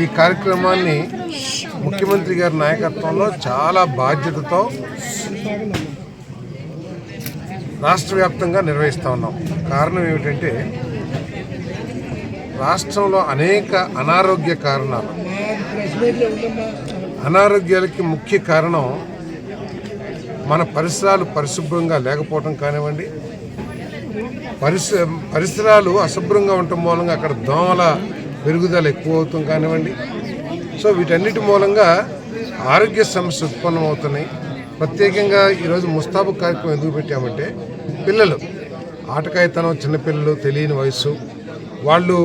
ఈ కార్యక్రమాన్ని ముఖ్యమంత్రి గారి నాయకత్వంలో చాలా బాధ్యతతో రాష్ట్ర వ్యాప్తంగా నిర్వహిస్తూ ఉన్నాం. కారణం ఏమిటంటే రాష్ట్రంలో అనేక అనారోగ్య కారణాలు. అనారోగ్యాలకి ముఖ్య కారణం మన పరిసరాలు పరిశుభ్రంగా లేకపోవటం కానివ్వండి పరిస పరిసరాలు అశుభ్రంగా ఉండటం మూలంగా అక్కడ దోమల పెరుగుదల ఎక్కువ అవుతాం కానివ్వండి. సో వీటన్నిటి మూలంగా ఆరోగ్య సమస్యలు ఉత్పన్నమవుతున్నాయి. ప్రత్యేకంగా ఈరోజు ముస్తాబు కార్యక్రమం ఎందుకు పెట్టామంటే పిల్లలు ఆటకాయతనం చిన్నపిల్లలు తెలియని వయసు వాళ్ళు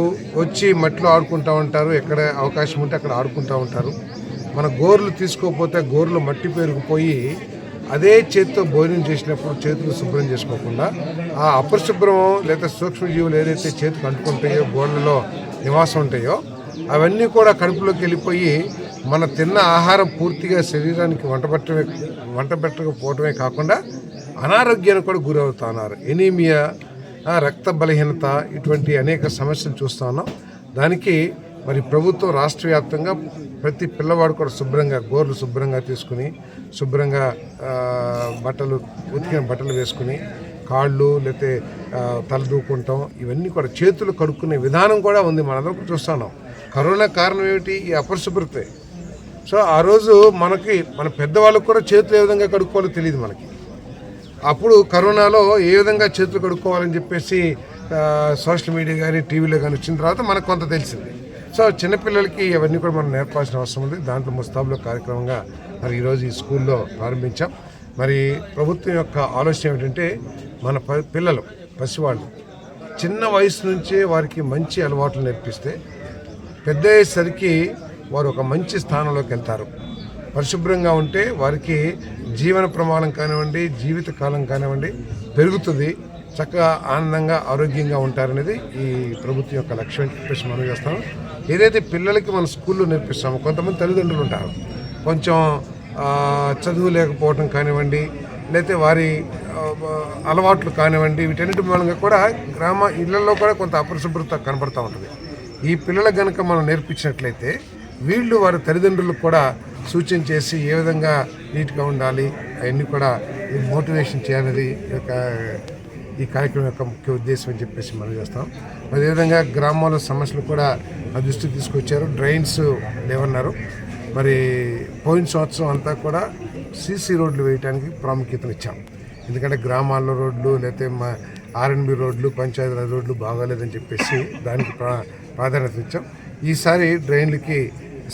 వచ్చి మట్టిలో ఆడుకుంటూ ఉంటారు ఎక్కడ అవకాశం ఉంటే అక్కడ ఆడుకుంటూ ఉంటారు. మన గోర్లు తీసుకోకపోతే గోర్లు మట్టి పేరుకుపోయి అదే చేతితో భోజనం చేసినప్పుడు చేతులు శుభ్రం చేసుకోకుండా ఆ అపరిశుభ్రం లేదా సూక్ష్మజీవులు ఏదైతే చేతికి అంటుకుంటాయో గోళ్ళలో నివాసం ఉంటాయో అవన్నీ కూడా కడుపులోకి వెళ్ళిపోయి మన తిన్న ఆహారం పూర్తిగా శరీరానికి వంట పెట్టమే వంట పెట్టకపోవడమే కాకుండా అనారోగ్యానికి కూడా గురవుతున్నారు. ఎనీమియా రక్త బలహీనత ఇటువంటి అనేక సమస్యలు చూస్తూ ఉన్నాం. దానికి మరి ప్రభుత్వం రాష్ట్ర వ్యాప్తంగా ప్రతి పిల్లవాడు కూడా శుభ్రంగా గోర్లు శుభ్రంగా తీసుకుని శుభ్రంగా బట్టలు ఉతికిన బట్టలు వేసుకుని కాళ్ళు లేకపోతే తలదూకుంటాం తల ఇవన్నీ కూడా చేతులు కడుక్కునే విధానం కూడా ఉంది మనందరం చూస్తున్నాం. కరోనా కారణం ఏమిటి? ఈ అపరిశుభ్రతే. సో ఆ రోజు మనకి మన పెద్దవాళ్ళకు కూడా చేతులు ఏ విధంగా కడుక్కోవాలో తెలియదు మనకి. అప్పుడు కరోనాలో ఏ విధంగా చేతులు కడుక్కోవాలని చెప్పేసి సోషల్ మీడియా కానీ టీవీలో కానీ వచ్చిన తర్వాత మనకు కొంత తెలిసింది. సో చిన్నపిల్లలకి ఇవన్నీ కూడా మనం నేర్పాల్సిన అవసరం ఉంది. దాంట్లో ముస్తాబులో కార్యక్రమంగా మరి ఈరోజు ఈ స్కూల్లో ప్రారంభించాం. మరి ప్రభుత్వం యొక్క ఆలోచన ఏమిటంటే మన ప- పిల్లలు పసివాళ్ళు చిన్న వయసు నుంచే వారికి మంచి అలవాట్లు నేర్పిస్తే పెద్ద అయ్యేసరికి వారు ఒక మంచి స్థానంలోకి వెళ్తారు. పరిశుభ్రంగా ఉంటే వారికి జీవన ప్రమాణం కానివ్వండి జీవిత కాలం కానివ్వండి పెరుగుతుంది. చక్కగా ఆనందంగా ఆరోగ్యంగా ఉంటారనేది ఈ ప్రభుత్వం యొక్క లక్ష్యం చెప్పేసి మనం చేస్తాం ఏదైతే పిల్లలకి మన స్కూల్లో నేర్పిస్తామో కొంతమంది తల్లిదండ్రులు ఉంటారు. కొంచెం చదువు లేకపోవటం కానివ్వండి లేకపోతే వారి అలవాట్లు కానివ్వండి వీటన్నిటి మూలంగా కూడా గ్రామ ఇళ్ళలో కూడా కొంత అపరిశుభ్రత కనబడుతూ ఉంటుంది. ఈ పిల్లలకు కనుక మనం నేర్పించినట్లయితే వీళ్ళు వారి తల్లిదండ్రులకు కూడా సూచన చేసి ఏ విధంగా నీట్గా ఉండాలి అవన్నీ కూడా ఈ మోటివేషన్ చేయాలనేది ఈ యొక్క ఈ కార్యక్రమం యొక్క ముఖ్య ఉద్దేశం అని చెప్పేసి మనం చేస్తాం. అదేవిధంగా గ్రామాల సమస్యలు కూడా దృష్టికి తీసుకొచ్చారు. డ్రైన్స్ లేవన్నారు. మరి పోయిన సంవత్సరం అంతా కూడా సీసీ రోడ్లు వేయడానికి ప్రాముఖ్యతనిచ్చాం ఎందుకంటే గ్రామాల్లో రోడ్లు లేకపోతే మా ఆర్ఎన్బి రోడ్లు పంచాయతీరాజ్ రోడ్లు బాగోలేదని చెప్పేసి దానికి ప్రా ప్రాధాన్యత ఇచ్చాం ఈసారి డ్రైన్లకి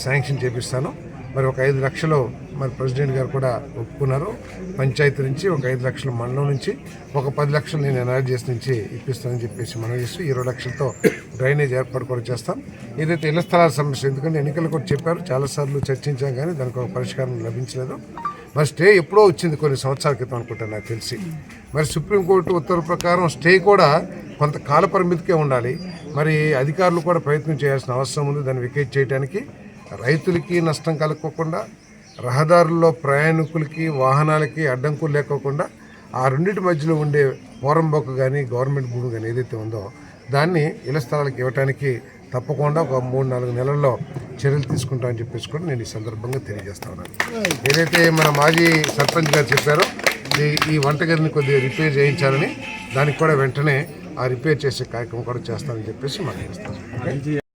శాంక్షన్ చేపిస్తాను. మరి ఒక ఐదు లక్షలు మరి ప్రెసిడెంట్ గారు కూడా ఒప్పుకున్నారు. పంచాయతీ నుంచి ఒక ఐదు లక్షల మండలం నుంచి ఒక పది లక్షలు నేను ఎన్ఆర్జీఎస్ నుంచి ఇప్పిస్తానని చెప్పేసి మనం చేస్తూ ఇరవై లక్షలతో డ్రైనేజ్ ఏర్పాటు కూడా చేస్తాం. ఏదైతే ఇళ్ళ స్థలాల సమస్య ఎందుకంటే ఎన్నికలు కూడా చెప్పారు చాలాసార్లు చర్చించాం కానీ దానికి ఒక పరిష్కారం లభించలేదు. మరి స్టే ఎప్పుడో వచ్చింది కొన్ని సంవత్సరాల క్రితం అనుకుంటాను నాకు తెలిసి. మరి సుప్రీంకోర్టు ఉత్తర్వు ప్రకారం స్టే కూడా కొంత కాల పరిమితికే ఉండాలి. మరి అధికారులు కూడా ప్రయత్నం చేయాల్సిన అవసరం ఉంది. దాన్ని వికేట్ చేయడానికి రైతులకి నష్టం కలగకుండా రహదారుల్లో ప్రయాణికులకి వాహనాలకి అడ్డంకులు లేకోకుండా ఆ రెండింటి మధ్యలో ఉండే పోరంబొక్క కానీ గవర్నమెంట్ భూమి కానీ ఏదైతే ఉందో దాన్ని ఇళ్ళ స్థలాలకు ఇవ్వడానికి తప్పకుండా ఒక మూడు నాలుగు నెలల్లో చర్యలు తీసుకుంటామని చెప్పేసి కూడా నేను ఈ సందర్భంగా తెలియజేస్తా ఉన్నాను. ఏదైతే మన మాజీ సర్పంచ్ గారు చెప్పారో ఈ ఈ వంటగదిని కొద్దిగా రిపేర్ చేయించాలని దానికి కూడా వెంటనే ఆ రిపేర్ చేసే కార్యక్రమం కూడా చేస్తానని చెప్పేసి మనం చేస్తాం